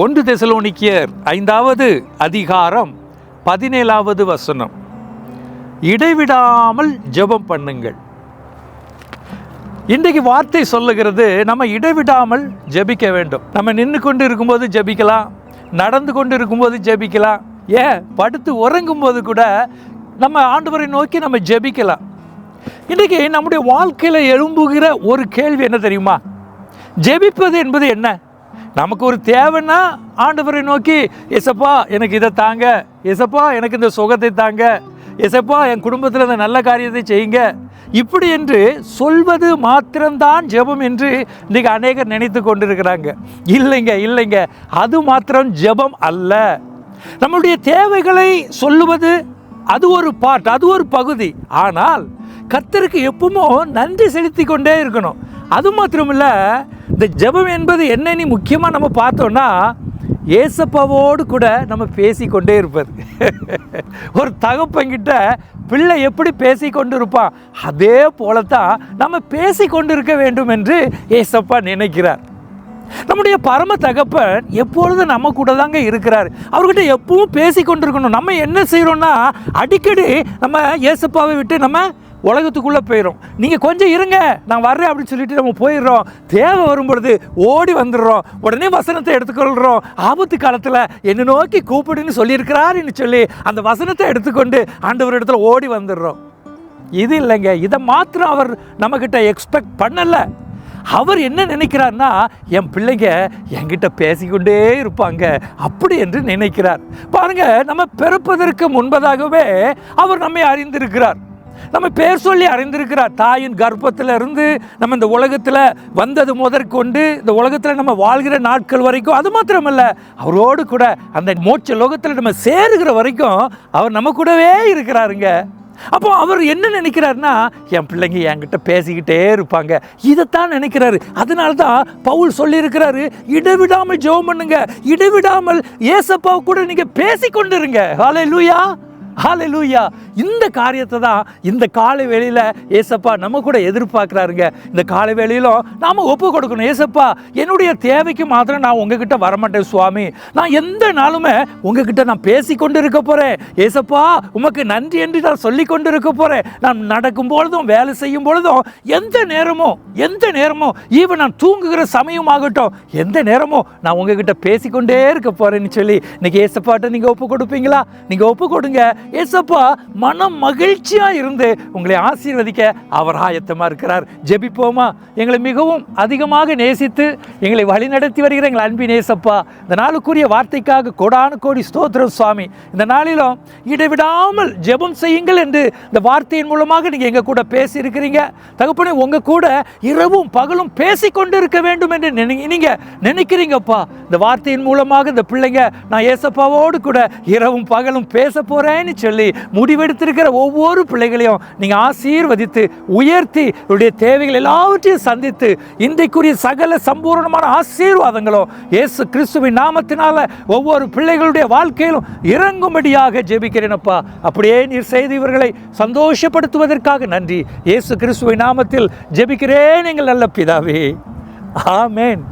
ஒன்று தெசலோனிக்கியர் ஐந்தாவது அதிகாரம் பதினேழாவது வசனம். இடைவிடாமல் ஜெபம் பண்ணுங்கள். இன்றைக்கு வார்த்தை சொல்லுகிறது நம்ம இடைவிடாமல் ஜெபிக்க வேண்டும். நம்ம நின்று கொண்டு இருக்கும்போது ஜெபிக்கலாம் நடந்து கொண்டு இருக்கும்போது ஜெபிக்கலாம் ஏன்? படுத்து உறங்கும் போது கூட நம்ம ஆண்டவரை நோக்கி நம்ம ஜெபிக்கலாம். இன்றைக்கி நம்முடைய வாழ்க்கையில் எழும்புகிற ஒரு கேள்வி என்ன தெரியுமா? ஜெபிப்பது என்பது என்ன? நமக்கு ஒரு தேவைன்னா ஆண்டவரை நோக்கி எசப்பா எனக்கு இதை தாங்க. எசப்பா எனக்கு இந்த சுகத்தை தாங்க. எசப்பா என் குடும்பத்தில் இந்த நல்ல காரியத்தை செய்யுங்க. இப்படி என்று சொல்வது மாத்திரம்தான் ஜெபம் என்று இன்றைக்கு அநேகர் நினைத்து கொண்டிருக்கிறாங்க. இல்லைங்க இல்லைங்க. அது மாத்திரம் ஜெபம் அல்ல. நம்முடைய தேவைகளை சொல்லுவது அது ஒரு பாட் அது ஒரு பகுதி. ஆனால் கத்தருக்கு எப்பவும் நன்றி செலுத்தி கொண்டே இருக்கணும். அது மாத்திரமில்ல இந்த ஜெபம் என்பது என்னன்னு முக்கியமாக நம்ம பார்த்தோன்னா ஏசப்பாவோடு கூட நம்ம பேசிக்கொண்டே இருப்பது. ஒரு தகப்பங்கிட்ட பிள்ளை எப்படி பேசி கொண்டு இருப்பான் அதே போல தான் நம்ம பேசி கொண்டு இருக்க வேண்டும் என்று ஏசப்பா நினைக்கிறார். நம்முடைய பரம தகப்பன் எப்பொழுதும் நம்ம கூட தாங்க இருக்கிறார். அவர்கிட்ட எப்பவும் பேசி கொண்டிருக்கணும் நம்ம என்ன செய்கிறோம்னா அடிக்கடி நம்ம ஏசப்பாவை விட்டு நம்ம உலகத்துக்குள்ளே போயிடும் நீங்கள் கொஞ்சம் இருங்க நான் வர்றேன் அப்படின்னு சொல்லிட்டு நம்ம போயிடுறோம். தேவை வரும் பொழுது ஓடி வந்துடுறோம். உடனே வசனத்தை எடுத்துக்கொள்கிறோம் ஆபத்து காலத்தில் என்னை நோக்கி கூப்பிடுன்னு சொல்லியிருக்கிறாருன்னு சொல்லி அந்த வசனத்தை எடுத்துக்கொண்டு ஆண்டவர் இடத்துல ஓடி வந்துடுறோம். இது இல்லைங்க. இதை மாத்திரம் அவர் நம்மக்கிட்ட எக்ஸ்பெக்ட் பண்ணலை. அவர் என்ன நினைக்கிறார்னா என் பிள்ளைங்க என்கிட்ட பேசிக்கொண்டே இருப்பாங்க. அப்படி என்று நினைக்கிறார். பாருங்க நம்ம பிறப்பதற்கு முன்பதாகவே அவர் நம்மை அறிந்திருக்கிறார். நம்ம பேர் சொல்லி அறிந்திருக்கிறார் தாயின் கர்ப்பத்தில் இருந்து நம்ம இந்த உலகத்தில் வந்தது முதற்கொண்டு இந்த உலகத்தில் நம்ம வாழ்கிற நாட்கள் வரைக்கும் அது மாத்திரமல்ல அவரோடு கூட அந்த மோட்ச லோகத்தில் நம்ம சேருகிற வரைக்கும் அவர் நம்ம கூடவே இருக்கிறாருங்க. அப்போ அவர் என்ன நினைக்கிறாருன்னா என் பிள்ளைங்க என்கிட்ட பேசிக்கிட்டே இருப்பாங்க. இதைத்தான் நினைக்கிறாரு. அதனால தான் பவுல் சொல்லியிருக்கிறாரு இடைவிடாமல் ஜெபம் பண்ணுங்க. இடைவிடாமல் ஏசப்பாவை கூட நீங்கள் பேசி கொண்டிருங்க ஹாலே லூயா ஹாலே லூயா இந்த காரியத்தை தான் இந்த காலை வேளையில் ஏசப்பா நம்ம கூட எதிர்பார்க்குறாருங்க. இந்த காலை வேளையிலும் நாம் ஒப்பு கொடுக்கணும். ஏசப்பா என்னுடைய தேவைக்கு மாத்திரம் நான் உங்ககிட்ட வரமாட்டேன் சுவாமி. நான் எந்த நாளுமே உங்ககிட்ட நான் பேசி கொண்டு இருக்க போகிறேன் ஏசப்பா உமக்கு நன்றி என்று நான் சொல்லி கொண்டு இருக்க போகிறேன் நான் நடக்கும் பொழுதும் வேலை செய்யும் பொழுதும் எந்த நேரமும் எந்த நேரமும் ஈவன் நான் தூங்குகிற சமயம் ஆகட்டும் எந்த நேரமும் நான் உங்ககிட்ட பேசிக்கொண்டே இருக்க போகிறேன்னு சொல்லி இன்னைக்கு ஏசப்பாட்ட நீங்கள் ஒப்பு கொடுப்பீங்களா? நீங்கள் ஒப்பு கொடுங்க. ஏசப்பா மனம் மகிழ்ச்சியாக இருந்து உங்களை ஆசீர்வதிக்க அவர் ஆயத்தமாக இருக்கிறார். ஜெபிப்போமா? எங்களை மிகவும் அதிகமாக நேசித்து எங்களை வழிநடத்தி வருகிற எங்கள் அன்பின் ஏசப்பா இந்த நாளுக்குரிய வார்த்தைக்காக கோடானு கோடி ஸ்தோத்திரம் சுவாமி. இந்த நாளிலும் இடைவிடாமல் ஜெபம் செய்யுங்கள் என்று இந்த வார்த்தையின் மூலமாக நீங்கள் எங்கள் கூட பேசி இருக்கிறீங்க தகப்பனே உங்கள் கூட இரவும் பகலும் பேசி கொண்டு இருக்க வேண்டும் என்று நினை நீங்கள் நினைக்கிறீங்கப்பா. இந்த வார்த்தையின் மூலமாக இந்த பிள்ளைங்க நான் ஏசப்பாவோடு கூட இரவும் பகலும் பேச போகிறேன்னு அப்படின்னு சொல்லி முடிவெடுத்திருக்கிற ஒவ்வொரு பிள்ளைகளையும் நீங்கள் ஆசீர்வதித்து உயர்த்தி உடைய தேவைகள் எல்லாவற்றையும் சந்தித்து இன்றைக்குரிய சகல சம்பூர்ணமான ஆசீர்வாதங்களும் இயேசு கிறிஸ்துவின் நாமத்தினால ஒவ்வொரு பிள்ளைகளுடைய வாழ்க்கையிலும் இறங்கும்படியாக ஜெபிக்கிறேனப்பா அப்படியே நீர் செய்து இவர்களை சந்தோஷப்படுத்துவதற்காக நன்றி. இயேசு கிறிஸ்துவின் நாமத்தில் ஜெபிக்கிறேன் எங்கள் நல்ல பிதாவே. ஆமேன்.